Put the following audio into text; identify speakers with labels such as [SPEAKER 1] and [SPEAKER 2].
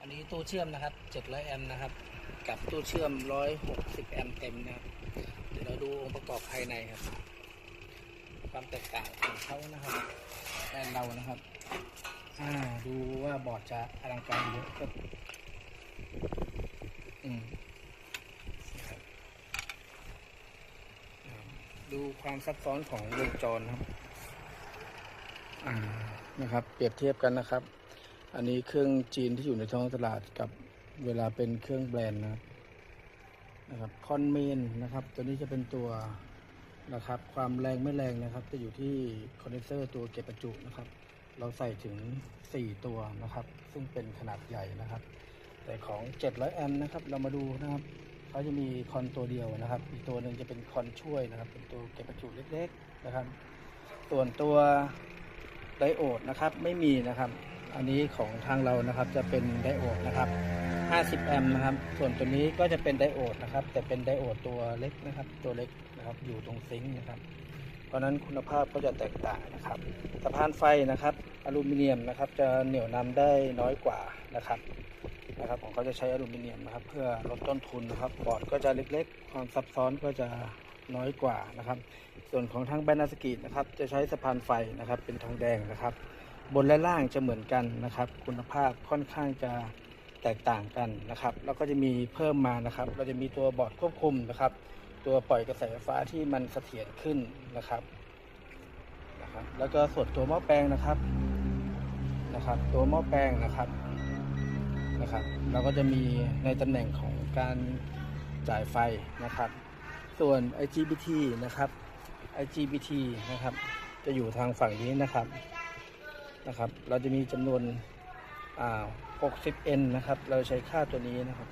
[SPEAKER 1] อันนี้ตู้เชื่อมนะครับ 700 แอมป์นะครับ กับตู้เชื่อม 160 แอมป์เต็มนะครับ เดี๋ยวเราดูองค์ประกอบภายในครับ ความแตกต่างของเขานะครับแอนเรานะครับอ่าดูว่าบอร์ดจะอลังการเยอะครับอืมนะครับอ่าดูความซับซ้อนของวงจรครับ อ่า นะครับ เปรียบเทียบกันนะครับ อันนี้เครื่องจีนที่อยู่ในท้องตลาดกับเวลาเป็นเครื่องแบรนด์นะครับนะครับคอนเมนนะครับ ตัวนี้จะเป็นตัวนะครับ ความแรงไม่แรงนะครับ จะอยู่ที่คอนเดนเซอร์ตัวเก็บประจุนะครับ เราใส่ถึง 4 ตัวนะครับ ซึ่งเป็นขนาดใหญ่นะครับ แต่ของ 700 แอมป์นะครับ เรามาดูนะครับเขาจะมีคอนตัวเดียวนะครับ อีกตัวหนึ่งจะเป็นคอนช่วยนะครับ เป็นตัวเก็บประจุเล็ก ๆ นะครับ ส่วนตัวไดโอดนะครับ ไม่มีนะครับ อันนี้ของทางเรานะครับจะเป็นไดโอดนะครับ 50 แอมป์นะครับ ส่วนตัวนี้ก็จะเป็นไดโอดนะครับ แต่เป็นไดโอดตัวเล็กนะครับ ตัวเล็กนะครับอยู่ตรงซิงค์นะครับ เพราะนั้นคุณภาพก็จะแตกต่างนะครับสะพานไฟนะครับ อลูมิเนียมนะครับ จะเหนี่ยวนำได้น้อยกว่านะครับนะครับของเขาจะใช้อลูมิเนียมนะครับ เพื่อลดต้นทุนนะครับบอร์ดก็จะเล็กๆ ความซับซ้อนก็จะน้อยกว่านะครับ ส่วนของทางแบรนด์นาสกินะครับ จะใช้สะพานไฟนะครับ เป็นทองแดงนะครับ บนและล่างจะเหมือนกันนะครับ คุณภาพค่อนข้างจะแตกต่างกันนะครับ แล้วก็จะมีเพิ่มมานะครับ เราจะมีตัวบอร์ดควบคุมนะครับ ตัวปล่อยกระแสไฟฟ้าที่มันเสถียรขึ้นนะครับนะครับ แล้วก็ส่วนตัวหม้อแปลงนะครับนะครับ ตัวหม้อแปลงนะครับนะครับ เราก็จะมีในตำแหน่งของการจ่ายไฟนะครับ ส่วน IGBT นะครับ IGBT นะครับ จะอยู่ทางฝั่งนี้นะครับ นะครับ เราจะมีจำนวน 60N นะครับ เราใช้ค่าตัวนี้นะครับ